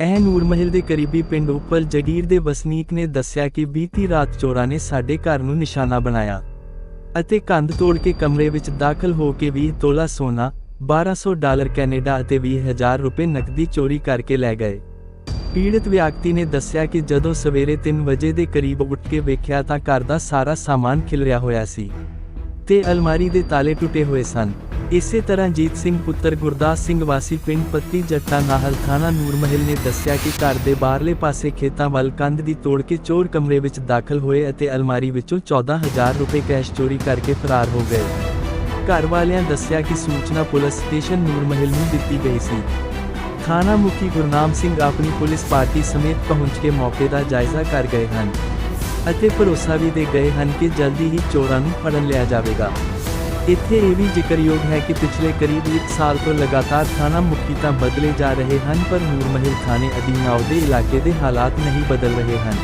ਇਹ ਨੂਰ ਮਹਿਲ ਦੇ ਕਰੀਬੀ ਪਿੰਡ ਉੱਪਲ ਜਗੀਰ ਦੇ ਵਸਨੀਕ ਨੇ ਦੱਸਿਆ ਕਿ ਬੀਤੀ ਰਾਤ ਚੋਰਾਂ ਨੇ ਸਾਡੇ ਘਰ ਨੂੰ ਨਿਸ਼ਾਨਾ ਬਣਾਇਆ ਅਤੇ ਕੰਧ ਤੋੜ ਕੇ ਕਮਰੇ ਵਿੱਚ ਦਾਖਲ ਹੋ ਕੇ 20 ਤੋਲਾ ਸੋਨਾ 1200 ਡਾਲਰ ਕੈਨੇਡਾ ਅਤੇ 20000 ਰੁਪਏ ਨਕਦੀ ਚੋਰੀ ਕਰਕੇ ਲੈ ਗਏ। ਪੀੜਤ ਵਿਅਕਤੀ ਨੇ ਦੱਸਿਆ ਕਿ ਜਦੋਂ ਸਵੇਰੇ 3 ਵਜੇ ਦੇ ਕਰੀਬ ਉੱਠ ਕੇ ਵੇਖਿਆ ਤਾਂ ਘਰ ਦਾ ਸਾਰਾ ਸਾਮਾਨ ਖਿਲਰਿਆ ਹੋਇਆ ਸੀ ਤੇ ਅਲਮਾਰੀ ਦੇ ਤਾਲੇ ਟੁੱਟੇ ਹੋਏ ਸਨ। ਇਸੇ ਤਰ੍ਹਾਂ ਜੀਤ ਸਿੰਘ ਪੁੱਤਰ ਗੁਰਦਾਸ ਸਿੰਘ ਵਾਸੀ ਪਿੰਡ ਪੱਤੀ ਜੱਟਾ ਨਾਹਲ ਥਾਣਾ ਨੂਰਮਹਿਲ ਨੇ ਦੱਸਿਆ ਕਿ ਘਰ ਦੇ ਬਾਹਰਲੇ ਪਾਸੇ ਖੇਤਾਂ ਵੱਲ ਕੰਧ ਦੀ ਤੋੜ ਕੇ ਚੋਰ ਕਮਰੇ ਵਿੱਚ ਦਾਖਲ ਹੋਏ ਅਤੇ ਅਲਮਾਰੀ ਵਿੱਚੋਂ 14000 ਰੁਪਏ ਕੈਸ਼ ਚੋਰੀ ਕਰਕੇ ਫਰਾਰ ਹੋ ਗਏ। ਘਰ ਵਾਲਿਆਂ ਦੱਸਿਆ ਕਿ ਸੂਚਨਾ ਪੁਲਿਸ ਸਟੇਸ਼ਨ ਨੂਰਮਹਿਲ ਨੂੰ ਦਿੱਤੀ ਗਈ ਸੀ। ਥਾਣਾ ਮੁਖੀ ਗੁਰਨਾਮ ਸਿੰਘ ਆਪਣੀ ਪੁਲਿਸ ਪਾਰਟੀ ਸਮੇਤ ਪਹੁੰਚ ਕੇ ਮੌਕੇ ਦਾ ਜਾਇਜ਼ਾ ਕਰ ਗਏ ਹਨ ਅਤੇ ਭਰੋਸਾ ਵੀ ਦੇ ਗਏ ਹਨ ਕਿ ਜਲਦੀ ਹੀ ਚੋਰਾਂ ਨੂੰ ਫੜਨ ਲਿਆ ਜਾਵੇਗਾ। ਇੱਥੇ ਇਹ ਵੀ ਜ਼ਿਕਰਯੋਗ ਹੈ ਕਿ ਪਿਛਲੇ ਕਰੀਬ 1 ਸਾਲ ਤੋਂ ਲਗਾਤਾਰ ਥਾਣਾ ਮੁਖੀ ਤਾਂ ਬਦਲੇ ਜਾ ਰਹੇ ਹਨ ਪਰ ਨੂਰਮਹਿਲ ਥਾਣੇ ਅਧੀਨ ਆਉਦੇ ਇਲਾਕੇ ਦੇ ਹਾਲਾਤ ਨਹੀਂ ਬਦਲ ਰਹੇ ਹਨ।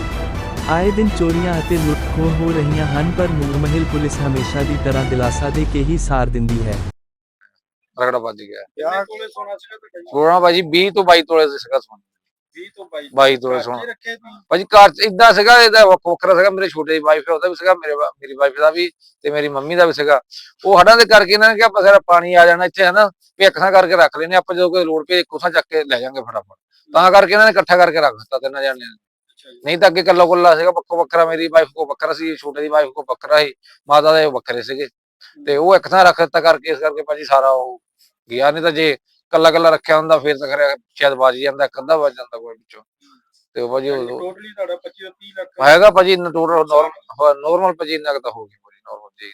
ਆਏ ਦਿਨ ਚੋਰੀਆਂ ਅਤੇ ਲੁੱਟ-ਖੋਹ ਹੋ ਰਹੀਆਂ ਹਨ ਪਰ ਨੂਰਮਹਿਲ ਪੁਲਿਸ ਹਮੇਸ਼ਾ ਦੀ ਤਰ੍ਹਾਂ ਦਿਲਾਸਾ ਦੇ ਕੇ ਹੀ ਸਾਰ ਦਿੰਦੀ ਹੈ। ਰਗੜਾ ਵੱਜ ਗਿਆ। ਕੋਲੇ ਸੋਨਾ ਸੀਗਾ ਸੋਨਾ ਭਾਜੀ 20 ਤੋਂ 22 ਤੋਲੇ ਦਾ ਸੀਗਾ ਸੋਨਾ 20 ਤੋਂ 22 22 ਤੋਲੇ ਘਰ 'ਚ ਸੋਨਾ ਹੀ ਰੱਖਿਆ ਤੁਸੀਂ ਭਾਜੀ ਘਰ ਚ ਇਦਾਂ ਸੀਗਾ ਇਹਦਾ ਵੱਖ- ਵੱਖਰਾ ਸੀਗਾ ਮੇਰੇ ਛੋਟੇ ਵਾਈਫ ਉਹਦਾ ਵੀ ਸੀਗਾ ਮੇਰੇ ਮੇਰੀ ਵਾਈਫ ਦਾ ਵੀ ਤੇ ਮੇਰੀ ਮੰਮੀ ਦਾ ਵੀ ਸੀਗਾ। ਉਹ ਹੜਾਂ ਦੇ ਕਰਕੇ ਇਹਨਾਂ ਨੇ ਕਿਹਾ ਬਸਰਾ ਪਾਣੀ ਆ ਜਾਣਾ ਇੱਥੇ ਹਨਾ ਵੀ ਅੱਖਾਂ ਕਰਕੇ ਰੱਖ ਲੈਨੇ ਆਪਾਂ ਜਦੋਂ ਕੋਈ ਲੋੜ ਪਏ ਕੋਸਾ ਚੱਕ ਕੇ ਲੈ ਜਾਾਂਗੇ ਫਟਾਫਟ। ਤਾਂ ਕਰਕੇ ਇਹਨਾਂ ਨੇ ਇਕੱਠਾ ਕਰਕੇ ਰੱਖ ਦਿੱਤਾ ਤਿੰਨਾਂ ਜਾਣਿਆਂ ਨੇ। ਨਹੀਂ ਤਾਂ ਅੱਗੇ ਕੱਲਾ ਕੱਲਾ ਸੀਗਾ ਵੱਖੋ ਵੱਖਰਾ ਮੇਰੀ ਵਾਈਫ ਕੋ ਵੱਖਰਾ ਸੀ ਛੋਟੇ ਦੀ ਵਾਈਫ ਕੋ ਵੱਖਰਾ ਸੀ ਮਾਤਾ ਦੇ ਵੱਖਰੇ ਸੀਗੇ। ਤੇ ਉਹ ਇੱਕ ਥਾਂ ਰੱਖ ਦਿੱਤਾ ਕਰਕੇ ਇਸ ਕਰਕੇ ਭਾਜੀ ਸਾਰਾ ਉਹ ਗਿਆ। ਨਹੀਂ ਤਾਂ ਜੇ ਕੱਲਾ ਕੱਲਾ ਰੱਖਿਆ ਹੁੰਦਾ ਫਿਰ ਤਾਂ ਖਰੇ ਸ਼ਾਇਦ ਵੱਜ ਜਾਂਦਾ ਇੱਕ ਅੱਧਾ ਵੱਜ ਜਾਂਦਾ ਕੋਈ ਵਿੱਚੋਂ ਤੇ ਉਹ ਭਾਜੀ ਉਹ- ਟੋਟਲੀ ਤੁਹਾਡਾ 25 ਤੋਂ 30 ਲੱਖ ਹੈਗਾ ਭਾਜੀ ਟੋਟਲ ਨਾਰਮਲ ਭਾਜੀ ਇੰਨਾ ਕੁ ਤਾਂ ਹੋ ਗਿਆ ਭਾਜੀ ਨਾਰਮਲ ਜੀ।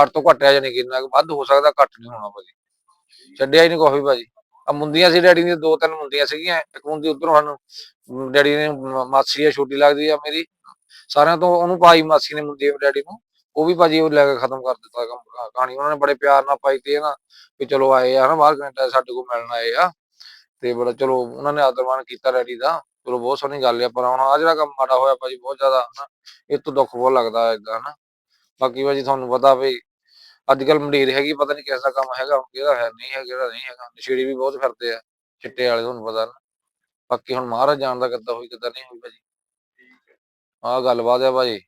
ਘੱਟ ਤੋਂ ਘੱਟ ਹੈ ਜਾਨੀ ਕਿ ਇੰਨਾ ਕੁ ਵੱਧ ਹੋ ਸਕਦਾ ਘੱਟ ਨਹੀਂ ਹੋਣਾ ਭਾਜੀ। ਛੱਡਿਆ ਹੀ ਨਹੀਂ ਕੋਈ ਭਾਜੀ। ਆ ਮੁੰਦੀਆਂ ਸੀ ਡੈਡੀ ਦੀਆਂ ਦੋ ਤਿੰਨ ਮੁੰਦੀਆਂ ਸੀਗੀਆਂ ਇੱਕ ਮੁੰਦੀ ਉਧਰੋਂ ਸਾਨੂੰ ਡੈਡੀ ਨੇ ਮ- ਮਾਸੀ ਆ ਛੋਟੀ ਲੱਗਦੀ ਆ ਮੇਰੀ। ਸਾਰਿਆਂ ਤੋਂ ਉਹਨੂੰ ਪਾਈ ਮਾਸੀ ਨੇ ਮੁੰਦੀ ਡੈਡੀ ਨੂੰ। ਉਹ ਵੀ ਭਾਜੀ ਉਹ ਲੈ ਕੇ ਖਤਮ ਕਰ ਦਿੱਤਾ ਕੰਮ ਕਹਾ- ਕਹਾਣੀ। ਉਹਨਾਂ ਨੇ ਬੜੇ ਪਿਆਰ ਨਾਲ ਪਾਈ ਤੇ ਨਾ ਵੀ ਚਲੋ ਆਏ ਆ ਨਾ ਬਾਹਰ ਕੈਨੇਡਾ ਸਾਡੇ ਕੋਲ ਮਿਲਣ ਆਏ ਆ। ਤੇ ਬੜਾ ਚਲੋ ਉਹਨਾਂ ਨੇ ਆਦਰਮਾਨ ਕੀਤਾ ਡੈਡੀ ਦਾ। ਚਲੋ ਬਹੁਤ ਸੋਹਣੀ ਗੱਲ ਆ ਪਰ ਹੁਣ ਆ ਜਿਹੜਾ ਕੰਮ ਮਾੜਾ ਹੋਇਆ ਭਾਜੀ ਬਹੁਤ ਜ਼ਿਆਦਾ ਹਨਾ ਇਹ ਤੋਂ ਦੁੱਖ ਬਹੁਤ ਲੱਗਦਾ ਏਦਾਂ ਹਨਾ। ਬਾਕੀ ਭਾਜੀ ਤੁਹਾਨੂੰ ਪਤਾ ਵੀ ਅੱਜ ਕੱਲ ਮੰਡੀਰ ਹੈਗੀ ਪਤਾ ਨਹੀਂ ਕਿਸ ਦਾ ਕੰਮ ਹੈਗਾ ਹੁਣ ਕਿਹਦਾ ਹੈ ਨਹੀਂ ਹੈ ਕਿਹੜਾ ਨਹੀਂ ਹੈਗਾ। ਨਸ਼ੇੜੀ ਵੀ ਬਹੁਤ ਫਿਰਦੇ ਆ ਚਿੱਟੇ ਵਾਲੇ ਤੁਹਾਨੂੰ ਪਤਾ ਨਾ ਬਾਕੀ ਹੁਣ ਮਹਾਰਾਜ ਜਾਣਦਾ ਕਿੱਦਾਂ ਹੋਈ ਕਿੱਦਾਂ ਨਹੀਂ ਹੋਈ ਭਾਜੀ। ਆਹ ਗੱਲਬਾਤ ਆ ਭਾਜੀ।